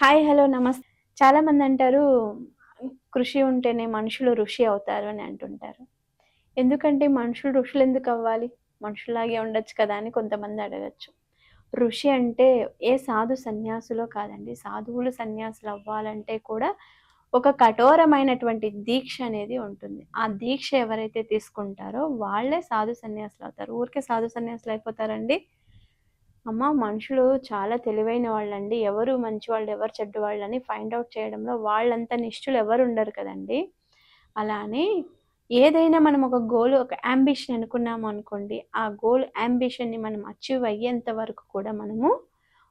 Hi hello నమస్తే. చాలామంది అంటారు కృషి ఉంటేనే మనుషులు ఋషి అవుతారు అని అంటుంటారు. ఎందుకంటే మనుషులు ఋషులు ఎందుకు అవ్వాలి? మనుషులాగే ఉండొచ్చు కదా అని కొంతమంది అడగచ్చు. ఋషి అంటే ఏ సాధు సన్యాసులో కాదండి. సాధువులు సన్యాసులు అవ్వాలంటే కూడా ఒక కఠోరమైనటువంటి దీక్ష అనేది ఉంటుంది. ఆ దీక్ష ఎవరైతే తీసుకుంటారో వాళ్ళే సాధు సన్యాసులు అవుతారు. ఊరికే సాధు సన్యాసులు అయిపోతారండి. అమ్మ మనుషులు చాలా తెలివైన వాళ్ళండి. ఎవరు మంచి వాళ్ళు ఎవరు చెడ్డ వాళ్ళని ఫైండ్ అవుట్ చేయడంలో వాళ్ళంత నిష్ఠులు ఎవరు ఉండరు కదండి. అలానే ఏదైనా మనం ఒక గోల్ ఒక అంబిషన్ అనుకున్నాము అనుకోండి ఆ గోల్ అంబిషన్ని మనం అచీవ్ అయ్యేంత వరకు కూడా మనము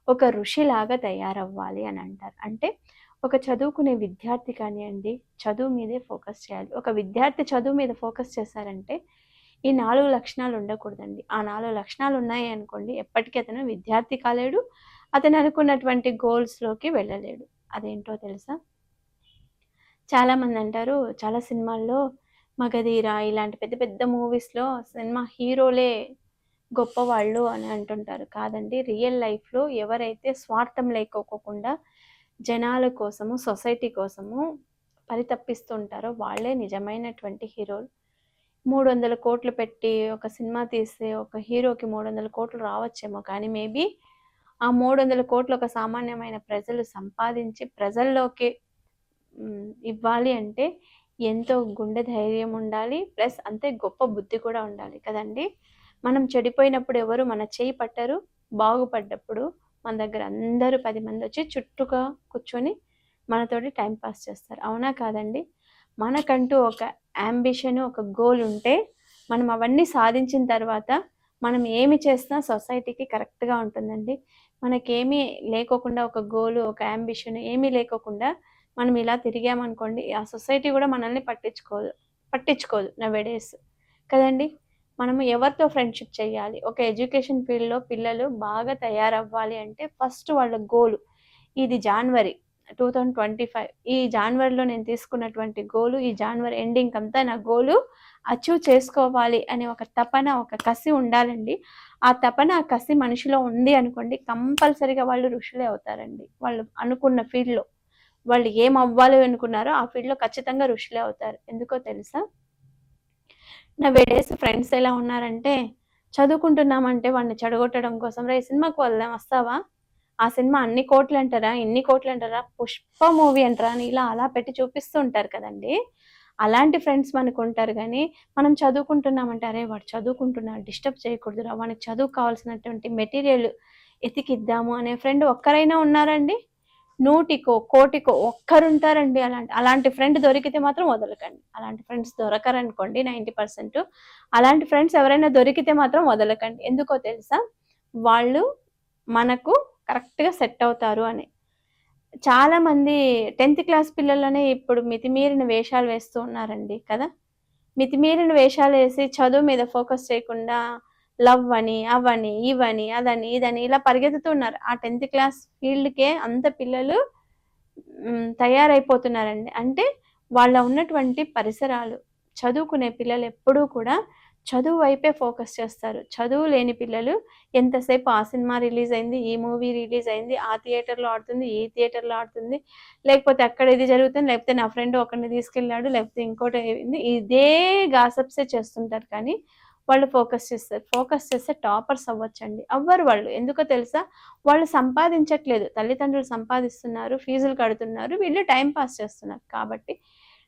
ఒక ఋషిలాగా తయారవ్వాలి అని అంటారు. అంటే ఒక చదువుకునే విద్యార్థి కానివ్వండి చదువు మీదే ఫోకస్ చేయాలి. ఒక విద్యార్థి చదువు మీద ఫోకస్ చేశారంటే ఈ నాలుగు లక్షణాలు ఉండకూడదండి. ఆ నాలుగు లక్షణాలు ఉన్నాయి అనుకోండి ఎప్పటికీ అతను విద్యార్థి కాలేడు. అతను అనుకున్నటువంటి గోల్స్లోకి వెళ్ళలేడు. అదేంటో తెలుసా? చాలామంది అంటారు చాలా సినిమాల్లో మగధీర ఇలాంటి పెద్ద పెద్ద మూవీస్లో సినిమా హీరోలే గొప్పవాళ్ళు అని అంటుంటారు. కాదండి రియల్ లైఫ్లో ఎవరైతే స్వార్థం లేకోకుండా జనాల కోసము సొసైటీ కోసము పరితప్పిస్తుంటారో వాళ్ళే నిజమైనటువంటి హీరోలు. మూడు వందల కోట్లు పెట్టి ఒక సినిమా తీస్తే ఒక హీరోకి మూడు వందల కోట్లు రావచ్చేమో కానీ మేబీ ఆ మూడు వందల కోట్లు ఒక సామాన్యమైన ప్రజలు సంపాదించి ప్రజల్లోకి ఇవ్వాలి అంటే ఎంతో గుండె ధైర్యం ఉండాలి. ప్లస్ అంతే గొప్ప బుద్ధి కూడా ఉండాలి కదండి. మనం చెడిపోయినప్పుడు ఎవరు మన చేయి పట్టరు. బాగుపడ్డప్పుడు మన దగ్గర అందరూ పది మంది వచ్చి చుట్టూగా కూర్చొని మనతోటి టైం పాస్ చేస్తారు. అవునా కాదండి? మనకంటూ ఒక యాంబిషన్ ఒక గోల్ ఉంటే మనం అవన్నీ సాధించిన తర్వాత మనం ఏమి చేసినా సొసైటీకి కరెక్ట్గా ఉంటుందండి. మనకేమీ లేకోకుండా ఒక గోల్ ఒక యాంబిషన్ ఏమీ లేకోకుండా మనం ఇలా తిరిగామనుకోండి ఆ సొసైటీ కూడా మనల్ని పట్టించుకోదు పట్టించుకోదు నవేడేస్ కదండి? మనము ఎవరితో ఫ్రెండ్షిప్ చేయాలి? ఒక ఎడ్యుకేషన్ ఫీల్డ్లో పిల్లలు బాగా తయారవ్వాలి అంటే ఫస్ట్ వాళ్ళ గోలు ఇది January two thousand twenty five ఈ జాన్వరిలో నేను తీసుకున్నటువంటి గోలు ఈ జాన్వరి ఎండింగ్ అంతా నా గోలు అచీవ్ చేసుకోవాలి అనే ఒక తపన ఒక కసి ఉండాలండి. ఆ తపన ఆ కసి మనిషిలో ఉంది అనుకోండి కంపల్సరిగా వాళ్ళు ఋషులే అవుతారండి. వాళ్ళు అనుకున్న ఫీల్డ్లో వాళ్ళు ఏం అవ్వాలి అనుకున్నారో ఆ ఫీల్డ్లో ఖచ్చితంగా ఋషులే అవుతారు. ఎందుకో తెలుసా? నా వేడేస్ ఫ్రెండ్స్ ఎలా ఉన్నారంటే చదువుకుంటున్నామంటే వాడిని చెడగొట్టడం కోసం రే సినిమాకి వెళ్దాం వస్తావా? ఆ సినిమా అన్ని కోట్లు అంటారా ఇన్ని కోట్లు అంటారా పుష్ప మూవీ అంటారా అని ఇలా అలా పెట్టి చూపిస్తూ ఉంటారు కదండి. అలాంటి ఫ్రెండ్స్ మనకు ఉంటారు కానీ మనం చదువుకుంటున్నామంటే అరే వాడు చదువుకుంటున్నాడు డిస్టర్బ్ చేయకూడదురా వానికి చదువు కావాల్సినటువంటి మెటీరియల్ ఎతికిద్దాము అనే ఫ్రెండ్ ఒక్కరైనా ఉన్నారండి? నూటికో కోటికో ఒక్కరుంటారండి అలాంటి అలాంటి ఫ్రెండ్ దొరికితే మాత్రం వదలకండి. అలాంటి ఫ్రెండ్స్ దొరకరనుకోండి నైంటీ పర్సెంట్. అలాంటి ఫ్రెండ్స్ ఎవరైనా దొరికితే మాత్రం వదలకండి. ఎందుకో తెలుసా? వాళ్ళు మనకు కరెక్ట్గా సెట్ అవుతారు అని. చాలామంది టెన్త్ క్లాస్ పిల్లలనే ఇప్పుడు మితిమీరిన వేషాలు వేస్తూ ఉన్నారండి కదా. మితిమీరిన వేషాలు వేసి చదువు మీద ఫోకస్ చేయకుండా లవ్ అని అవని ఇవని అదని ఇదని ఇలా పరిగెత్తుతున్నారు ఆ టెన్త్ క్లాస్ ఫీల్డ్కే అంత పిల్లలు తయారైపోతున్నారండి. అంటే వాళ్ళ ఉన్నటువంటి పరిసరాలు చదువుకునే పిల్లలు ఎప్పుడూ కూడా చదువు వైపే ఫోకస్ చేస్తారు. చదువు లేని పిల్లలు ఎంతసేపు ఆ సినిమా రిలీజ్ అయింది ఈ మూవీ రిలీజ్ అయింది ఆ థియేటర్లో ఆడుతుంది ఈ థియేటర్లో ఆడుతుంది లేకపోతే అక్కడ ఇది జరుగుతుంది లేకపోతే నా ఫ్రెండ్ ఒకరిని తీసుకెళ్ళాడు లేకపోతే ఇంకోటి అయింది ఇదే గాసప్సే చేస్తుంటారు కానీ వాళ్ళు ఫోకస్ చేస్తారు. ఫోకస్ చేస్తే టాపర్స్ అవ్వచ్చండి. అవ్వరు వాళ్ళు. ఎందుకో తెలుసా? వాళ్ళు సంపాదించట్లేదు. తల్లిదండ్రులు సంపాదిస్తున్నారు ఫీజులు కడుతున్నారు వీళ్ళు టైం పాస్ చేస్తున్నారు. కాబట్టి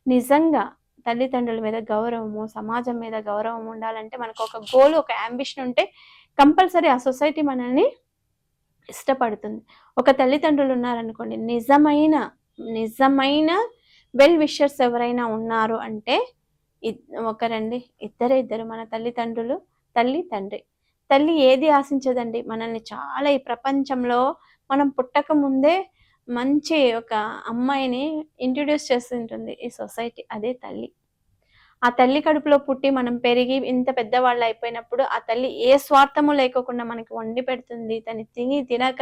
నిజంగా తల్లిదండ్రుల మీద గౌరవము సమాజం మీద గౌరవం ఉండాలంటే మనకు ఒక గోల్ ఒక అంబిషన్ ఉంటే కంపల్సరీ ఆ సొసైటీ మనల్ని ఇష్టపడుతుంది. ఒక తల్లిదండ్రులు ఉన్నారనుకోండి నిజమైన నిజమైన వెల్ విషర్స్ ఎవరైనా ఉన్నారు అంటే ఒకరండి ఇద్దరే ఇద్దరు మన తల్లిదండ్రులు తల్లి తండ్రి. తల్లి ఏది ఆశించదండి? మనల్ని చాలా ఈ ప్రపంచంలో మనం పుట్టక ముందే మంచి ఒక అమ్మాయిని ఇంట్రడ్యూస్ చేస్తుంటుంది ఈ సొసైటీ అదే తల్లి. ఆ తల్లి కడుపులో పుట్టి మనం పెరిగి ఇంత పెద్దవాళ్ళు అయిపోయినప్పుడు ఆ తల్లి ఏ స్వార్థము లేకోకుండా మనకి వండి పెడుతుంది. తను తిని తినక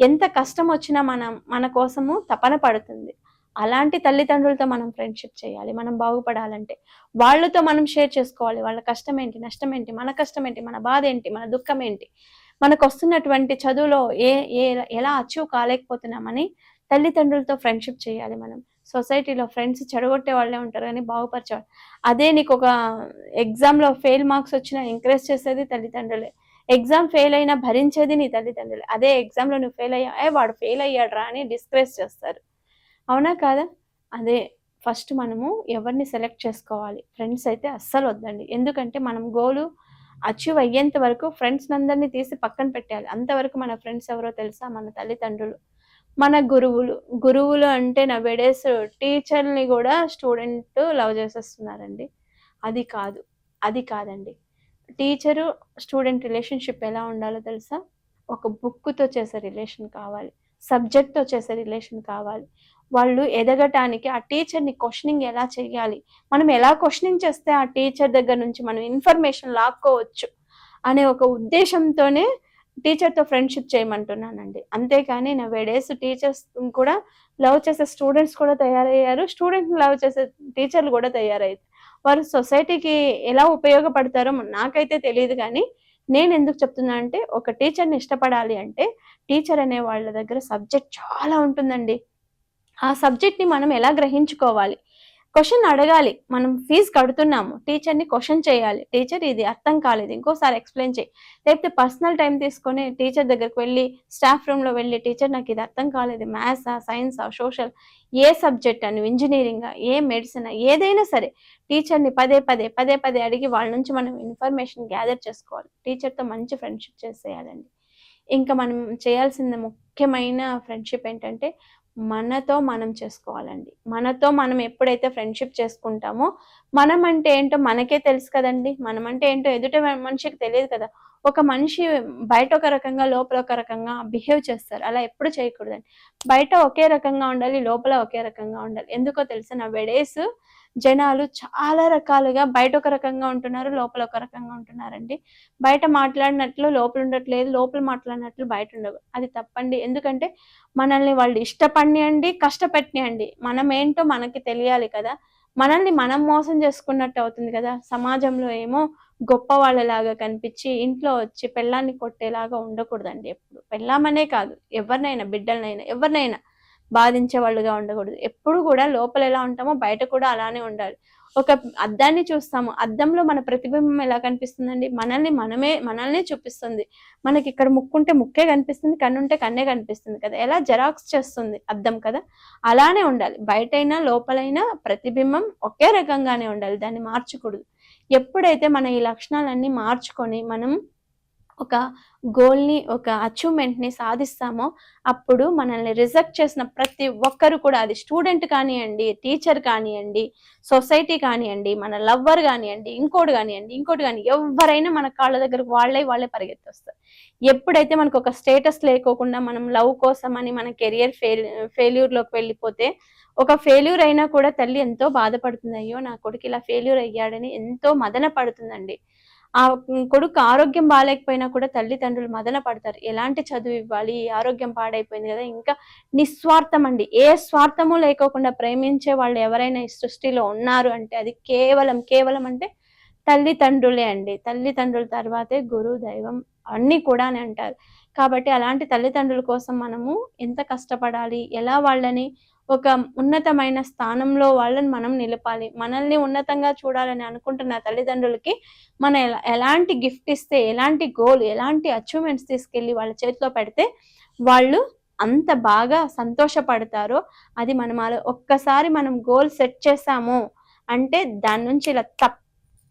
ఎంత కష్టం వచ్చినా మనం మన కోసము తపన పడుతుంది. అలాంటి తల్లిదండ్రులతో మనం ఫ్రెండ్షిప్ చేయాలి. మనం బాగుపడాలంటే వాళ్ళతో మనం షేర్ చేసుకోవాలి. వాళ్ళ కష్టం ఏంటి? నష్టం ఏంటి? మన కష్టం ఏంటి? మన బాధ ఏంటి? మన దుఃఖం ఏంటి? మనకు వస్తున్నటువంటి చదువులో ఏ ఏ ఎలా అచీవ్ కాలేకపోతున్నామని తల్లిదండ్రులతో ఫ్రెండ్షిప్ చేయాలి మనం. సొసైటీలో ఫ్రెండ్స్ చెడగొట్టే వాళ్ళే ఉంటారు కానీ బాగుపరిచేవాళ్ళు. అదే నీకు ఒక ఎగ్జామ్లో ఫెయిల్ మార్క్స్ వచ్చినా ఎంకరేజ్ చేసేది తల్లిదండ్రులే. ఎగ్జామ్ ఫెయిల్ అయినా భరించేది నీ తల్లిదండ్రులే. అదే ఎగ్జామ్లో నువ్వు ఫెయిల్ అయ్యా ఏ వాడు ఫెయిల్ అయ్యాడు రా అని డిస్కరేజ్ చేస్తారు. అవునా కాదా? అదే ఫస్ట్ మనము ఎవరిని సెలెక్ట్ చేసుకోవాలి? ఫ్రెండ్స్ అయితే అస్సలు వద్దండి. ఎందుకంటే మనం గోలు అచీవ్ అయ్యేంత వరకు ఫ్రెండ్స్ అందరినీ తీసి పక్కన పెట్టాలి అంతవరకు మన ఫ్రెండ్స్ ఎవరో తెలుసా? మన తల్లిదండ్రులు. మన గురువులు. గురువులు అంటే నవేడేస్ టీచర్ని కూడా స్టూడెంట్ లవ్ చేసేస్తున్నారండి. అది కాదు. అది కాదండి. టీచరు స్టూడెంట్ రిలేషన్షిప్ ఎలా ఉండాలో తెలుసా? ఒక బుక్తో చేసే రిలేషన్ కావాలి. సబ్జెక్ట్తో చేసే రిలేషన్ కావాలి. వాళ్ళు ఎదగటానికి ఆ టీచర్ని క్వశ్చనింగ్ ఎలా చేయాలి? మనం ఎలా క్వశ్చనింగ్ చేస్తే ఆ టీచర్ దగ్గర నుంచి మనం ఇన్ఫర్మేషన్ లాక్కోవచ్చు? అనే ఒక ఉద్దేశంతోనే టీచర్తో ఫ్రెండ్షిప్ చేయమంటున్నానండి. అంతేకాని నా వేడేస్ టీచర్స్ కూడా లవ్ చేసే స్టూడెంట్స్ కూడా తయారయ్యారు. స్టూడెంట్స్ని లవ్ చేసే టీచర్లు కూడా తయారయ్యారు. వారు సొసైటీకి ఎలా ఉపయోగపడతారో నాకైతే తెలియదు కానీ నేను ఎందుకు చెప్తున్నా అంటే ఒక టీచర్ని ఇష్టపడాలి అంటే టీచర్ అనే వాళ్ళ దగ్గర సబ్జెక్ట్ చాలా ఉంటుందండి. ఆ సబ్జెక్ట్ని మనం ఎలా గ్రహించుకోవాలి? క్వశ్చన్ అడగాలి. మనం ఫీజు కడుతున్నాము. టీచర్ని క్వశ్చన్ చేయాలి. టీచర్ ఇది అర్థం కాలేదు. ఇంకోసారి ఎక్స్ప్లెయిన్ చేయి. లేకపోతే పర్సనల్ టైం తీసుకొని టీచర్ దగ్గరికి వెళ్ళి స్టాఫ్ రూమ్లో వెళ్ళి టీచర్ నాకు ఇది అర్థం కాలేదు. మ్యాథ్సా సైన్సా సోషల్ ఏ సబ్జెక్ట్ అని ఇంజనీరింగ్ ఏ మెడిసిన్ ఏదైనా సరే టీచర్ని పదే పదే పదే పదే అడిగి వాళ్ళ నుంచి మనం ఇన్ఫర్మేషన్ గ్యాదర్ చేసుకోవాలి. టీచర్తో మంచి ఫ్రెండ్షిప్ చేసేయాలండి. ఇంకా మనం చేయాల్సిన ముఖ్యమైన ఫ్రెండ్షిప్ ఏంటంటే మనతో మనం చేసుకోవాలండి. మనతో మనం ఎప్పుడైతే ఫ్రెండ్షిప్ చేసుకుంటామో మనం అంటే ఏంటో మనకే తెలుసు కదండి. మనం అంటే ఏంటో ఎదుట మనిషికి తెలియదు కదా. ఒక మనిషి బయట ఒక రకంగా లోపల ఒక రకంగా బిహేవ్ చేస్తారు. అలా ఎప్పుడు చేయకూడదండి. బయట ఒకే రకంగా ఉండాలి లోపల ఒకే రకంగా ఉండాలి. ఎందుకో తెలుసు? నా వెడేస్ జనాలు చాలా రకాలుగా బయట ఒక రకంగా ఉంటున్నారు లోపల ఒక రకంగా ఉంటున్నారండి. బయట మాట్లాడినట్లు లోపల ఉండట్లేదు లోపల మాట్లాడినట్లు బయట ఉండవు. అది తప్పండి. ఎందుకంటే మనల్ని వాళ్ళు ఇష్టపడియండి కష్టపెట్టియండి మనం ఏంటో మనకి తెలియాలి కదా. మనల్ని మనం మోసం చేసుకున్నట్టు అవుతుంది కదా. సమాజంలో ఏమో గొప్ప వాళ్ళలాగా కనిపించి ఇంట్లో వచ్చి పెళ్ళాన్ని కొట్టేలాగా ఉండకూడదండి ఎప్పుడు. పెళ్ళామనే కాదు. ఎవరినైనా బిడ్డలనైనా ఎవరినైనా బాధించే వాళ్ళుగా ఉండకూడదు. ఎప్పుడు కూడా లోపల ఎలా ఉంటామో బయట కూడా అలానే ఉండాలి. ఒక అద్దాన్ని చూస్తాము. అద్దంలో మన ప్రతిబింబం ఎలా కనిపిస్తుందండి? మనల్ని మనమే మనల్నే చూపిస్తుంది. మనకి ఇక్కడ ముక్కుంటే ముక్కే కనిపిస్తుంది కన్నుంటే కన్నే కనిపిస్తుంది కదా. ఎలా? జెరాక్స్ చేస్తుంది అద్దం కదా. అలానే ఉండాలి. బయటైనా లోపలైనా ప్రతిబింబం ఒకే రకంగానే ఉండాలి. దాన్ని మార్చకూడదు. ఎప్పుడైతే మన ఈ లక్షణాలన్నీ మార్చుకొని మనం ఒక గోల్ని ఒక అచీవ్మెంట్ని సాధిస్తామో అప్పుడు మనల్ని రిజెక్ట్ చేసిన ప్రతి ఒక్కరు కూడా అది స్టూడెంట్ కానివ్వండి టీచర్ కానివ్వండి సొసైటీ కానివ్వండి మన లవ్వర్ కానివ్వండి ఇంకోటి కానివ్వండి ఇంకోటి కానీ ఎవరైనా మన కాళ్ళ దగ్గరకు వాళ్ళే వాళ్ళే పరిగెత్తొస్తారు. ఎప్పుడైతే మనకు ఒక స్టేటస్ లేకోకుండా మనం లవ్ కోసం అని మన కెరియర్ ఫెయిల్ ఫెయిల్యూర్లోకి వెళ్ళిపోతే ఒక ఫెయిల్యూర్ అయినా కూడా తల్లి ఎంతో బాధపడుతుంది అయ్యో నా కొడుకు ఇలా ఫెయిల్యూర్ అయ్యాడని ఎంతో మదన పడుతుందండి. ఆ కొడుకు ఆరోగ్యం బాగాలేకపోయినా కూడా తల్లిదండ్రులు మదన పడతారు. ఎలాంటి చదువు ఇవ్వాలి? ఆరోగ్యం పాడైపోయింది కదా. ఇంకా నిస్వార్థం అండి ఏ స్వార్థము లేకోకుండా ప్రేమించే వాళ్ళు ఎవరైనా ఈ సృష్టిలో ఉన్నారు అంటే అది కేవలం కేవలం అంటే తల్లిదండ్రులే అండి. తల్లిదండ్రుల తర్వాతే గురువు దైవం అన్నీ కూడా అని అంటారు. కాబట్టి అలాంటి తల్లిదండ్రుల కోసం మనము ఎంత కష్టపడాలి? ఎలా వాళ్ళని ఒక ఉన్నతమైన స్థానంలో వాళ్ళని మనం నిలపాలి. మనల్ని ఉన్నతంగా చూడాలని అనుకుంటున్న తల్లిదండ్రులకి మన ఎలాంటి గిఫ్ట్ ఇస్తే ఎలాంటి గోల్ ఎలాంటి అచీవ్మెంట్స్ తీసుకెళ్ళి వాళ్ళ చేతిలో పెడితే వాళ్ళు అంత బాగా సంతోషపడతారో అది మనం ఒక్కసారి మనం గోల్ సెట్ చేసాము అంటే దాని నుంచి ఇలా తప్ప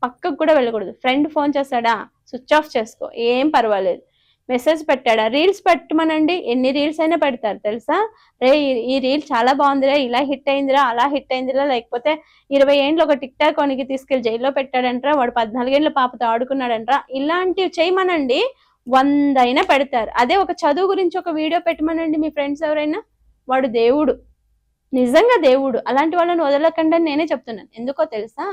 పక్కకు కూడా వెళ్ళకూడదు. ఫ్రెండ్ ఫోన్ చేస్తాడా? స్విచ్ ఆఫ్ చేసుకో. ఏం పర్వాలేదు. మెసేజ్ పెట్టాడా? రీల్స్ పెట్టమనండి. ఎన్ని రీల్స్ అయినా పెడతారు తెలుసా? రే ఈ రీల్ చాలా బాగుందిరా ఇలా హిట్ అయిందిరా అలా హిట్ అయిందిరా లేకపోతే ఇరవై ఏండ్లు ఒక టిక్ టాక్ కొనికి తీసుకెళ్ళి జైల్లో పెట్టాడంట్రా వాడు పద్నాలుగేళ్ళ పాపతో ఆడుకున్నాడంట్రా ఇలాంటివి చేయమనండి. వంద అయినా పెడతారు. అదే ఒక చదువు గురించి ఒక వీడియో పెట్టమనండి మీ ఫ్రెండ్స్ ఎవరైనా. వాడు దేవుడు. నిజంగా దేవుడు. అలాంటి వాళ్ళని వదలకండి నేనే చెప్తున్నాను. ఎందుకో తెలుసా?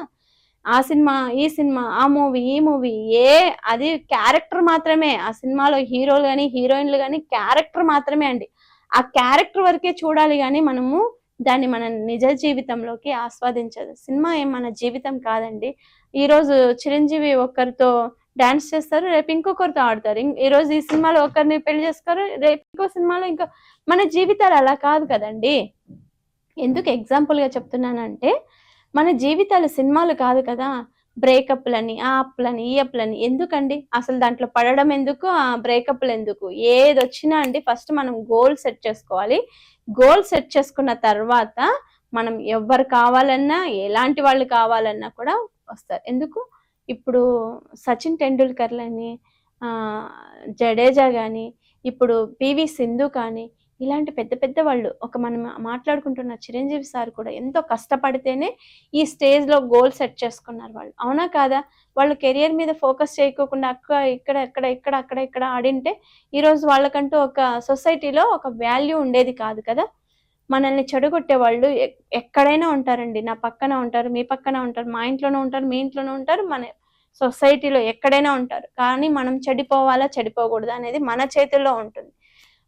ఆ సినిమా ఈ సినిమా ఆ మూవీ ఈ మూవీ ఏ అది క్యారెక్టర్ మాత్రమే. ఆ సినిమాలో హీరోలు కానీ హీరోయిన్లు కానీ క్యారెక్టర్ మాత్రమే అండి. ఆ క్యారెక్టర్ వరకే చూడాలి కానీ మనము దాన్ని మన నిజ జీవితంలోకి ఆస్వాదించదు సినిమా ఏం మన జీవితం కాదండి. ఈరోజు చిరంజీవి ఒక్కరితో డాన్స్ చేస్తారు రేపు ఇంకొకరితో ఆడతారు. ఈరోజు ఈ రోజు ఈ సినిమాలో ఒకరిని పెళ్ళి చేసుకోరు రేపు ఇంకో సినిమాలో ఇంకో మన జీవితాలు అలా కాదు కదండి. ఎందుకు ఎగ్జాంపుల్గా చెప్తున్నానంటే మన జీవితాలు సినిమాలు కాదు కదా. బ్రేకప్లని ఆ అప్లని ఈ అప్లని ఎందుకండి? అసలు దాంట్లో పడడం ఎందుకు? ఆ బ్రేకప్లు ఎందుకు? ఏది వచ్చినా అండి ఫస్ట్ మనం గోల్ సెట్ చేసుకోవాలి. గోల్ సెట్ చేసుకున్న తర్వాత మనం ఎవరు కావాలన్నా ఎలాంటి వాళ్ళు కావాలన్నా కూడా వస్తారు. ఎందుకు? ఇప్పుడు సచిన్ టెండూల్కర్లని జడేజా కానీ ఇప్పుడు పివి సింధు కానీ ఇలాంటి పెద్ద పెద్ద వాళ్ళు ఒక మనం మాట్లాడుకుంటున్న చిరంజీవి సార్ కూడా ఎంతో కష్టపడితేనే ఈ స్టేజ్లో గోల్ సెట్ చేసుకున్నారు వాళ్ళు. అవునా కాదా? వాళ్ళు కెరియర్ మీద ఫోకస్ చేయకోకుండా అక్క ఇక్కడ ఎక్కడ ఇక్కడ అక్కడ ఇక్కడ ఆడింటే ఈ రోజు వాళ్ళకంటూ ఒక సొసైటీలో ఒక వాల్యూ ఉండేది కాదు కదా? మనల్ని చెడగొట్టే వాళ్ళు ఎక్- ఎక్కడైనా ఉంటారండి. నా పక్కన ఉంటారు మీ పక్కన ఉంటారు మా ఇంట్లోనే ఉంటారు మీ ఇంట్లోనే ఉంటారు మన సొసైటీలో ఎక్కడైనా ఉంటారు. కానీ మనం చెడిపోవాలా చెడిపోకూడదా అనేది మన చేతుల్లో ఉంటుంది.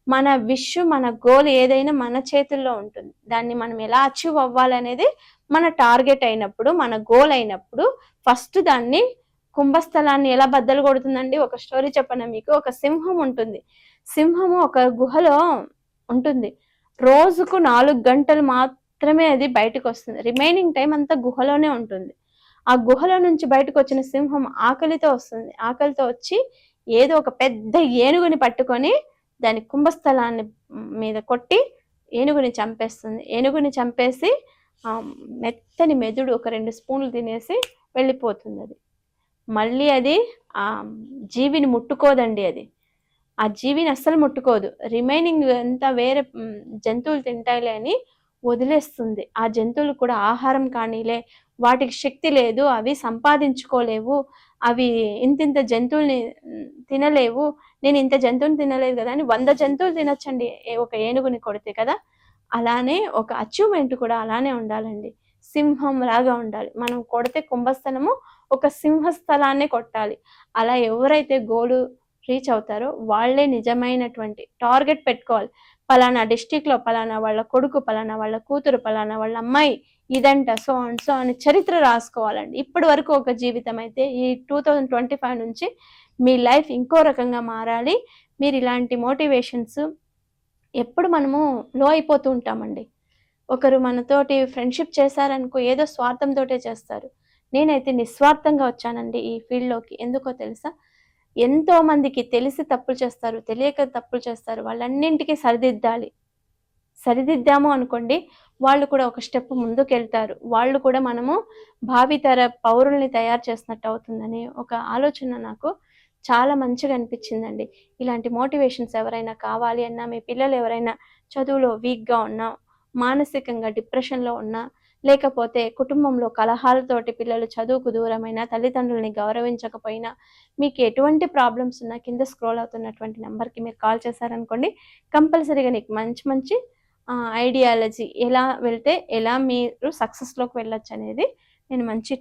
మన విష్ మన గోల్ ఏదైనా మన చేతుల్లో ఉంటుంది. దాన్ని మనం ఎలా అచీవ్ అవ్వాలనేది మన టార్గెట్ అయినప్పుడు మన గోల్ అయినప్పుడు ఫస్ట్ దాన్ని కుంభస్థలాన్ని ఎలా బద్దలు కొడుతుందండి? ఒక స్టోరీ చెప్పను మీకు? ఒక సింహం ఉంటుంది. సింహము ఒక గుహలో ఉంటుంది. రోజుకు నాలుగు గంటలు మాత్రమే అది బయటకు వస్తుంది. రిమైనింగ్ టైం అంతా గుహలోనే ఉంటుంది. ఆ గుహలో నుంచి బయటకు వచ్చిన సింహం ఆకలితో వస్తుంది. ఆకలితో వచ్చి ఏదో ఒక పెద్ద ఏనుగుని పట్టుకొని దాని కుంభస్థలాన్ని మీద కొట్టి ఏనుగుని చంపేస్తుంది. ఏనుగుని చంపేసి మెత్తని మెదుడు ఒక రెండు స్పూన్లు తినేసి వెళ్ళిపోతుంది అది. మళ్ళీ అది ఆ జీవిని ముట్టుకోదండి అది. ఆ జీవిని అస్సలు ముట్టుకోదు. రిమైనింగ్ అంతా వేరే జంతువులు తింటాయిలే అని వదిలేస్తుంది. ఆ జంతువులు కూడా ఆహారం కానీలే వాటికి శక్తి లేదు అవి సంపాదించుకోలేవు అవి ఇంతింత జంతువుల్ని తినలేవు నేను ఇంత జంతువుని తినలేదు కదా అని వంద జంతువులు తినొచ్చండి. ఒక ఏనుగుని కొడితే కదా అలానే ఒక అచీవ్మెంట్ కూడా అలానే ఉండాలండి. సింహం లాగా ఉండాలి. మనం కొడితే కుంభస్థలము ఒక సింహస్థలాన్నే కొట్టాలి. అలా ఎవరైతే గోలు రీచ్ అవుతారో వాళ్ళే నిజమైనటువంటి టార్గెట్ పెట్టుకోవాలి. పలానా డిస్టిక్లో పలానా వాళ్ళ కొడుకు పలానా వాళ్ళ కూతురు పలానా వాళ్ళ అమ్మాయి ఇదంట సో అండ్ సో అని చరిత్ర రాసుకోవాలండి. ఇప్పటి వరకు ఒక జీవితం అయితే ఈ టూ థౌజండ్ ట్వంటీ ఫైవ్ నుంచి మీ లైఫ్ ఇంకో రకంగా మారాలి. మీరు ఇలాంటి మోటివేషన్స్ ఎప్పుడు మనము లో అయిపోతూ ఉంటామండి. ఒకరు మనతోటి ఫ్రెండ్షిప్ చేశారనుకో ఏదో స్వార్థంతోటే చేస్తారు. నేనైతే నిస్వార్థంగా వచ్చానండి ఈ ఫీల్డ్లోకి. ఎందుకో తెలుసా? ఎంతో మందికి తెలిసి తప్పులు చేస్తారు తెలియక తప్పులు చేస్తారు. వాళ్ళన్నింటికి సరిదిద్దాలి. సరిదిద్దాము అనుకోండి వాళ్ళు కూడా ఒక స్టెప్ ముందుకు వెళ్తారు వాళ్ళు కూడా మనము భావితర పౌరుల్ని తయారు చేసినట్టు అవుతుందని ఒక ఆలోచన నాకు. చాలా మంచిగా అనిపించిందండి. ఇలాంటి మోటివేషన్స్ ఎవరైనా కావాలి అన్నా మీ పిల్లలు ఎవరైనా చదువులో వీక్గా ఉన్నా మానసికంగా డిప్రెషన్లో ఉన్నా లేకపోతే కుటుంబంలో కలహాలతోటి పిల్లలు చదువుకు దూరమైన తల్లిదండ్రులని గౌరవించకపోయినా మీకు ఎటువంటి ప్రాబ్లమ్స్ ఉన్నా కింద స్క్రోల్ అవుతున్నటువంటి నెంబర్కి మీరు కాల్ చేశారనుకోండి కంపల్సరీగా నీకు మంచి మంచి ఐడియాలజీ ఎలా వెళ్తే ఎలా మీరు సక్సెస్లోకి వెళ్ళొచ్చు అనేది నేను మంచి టిప్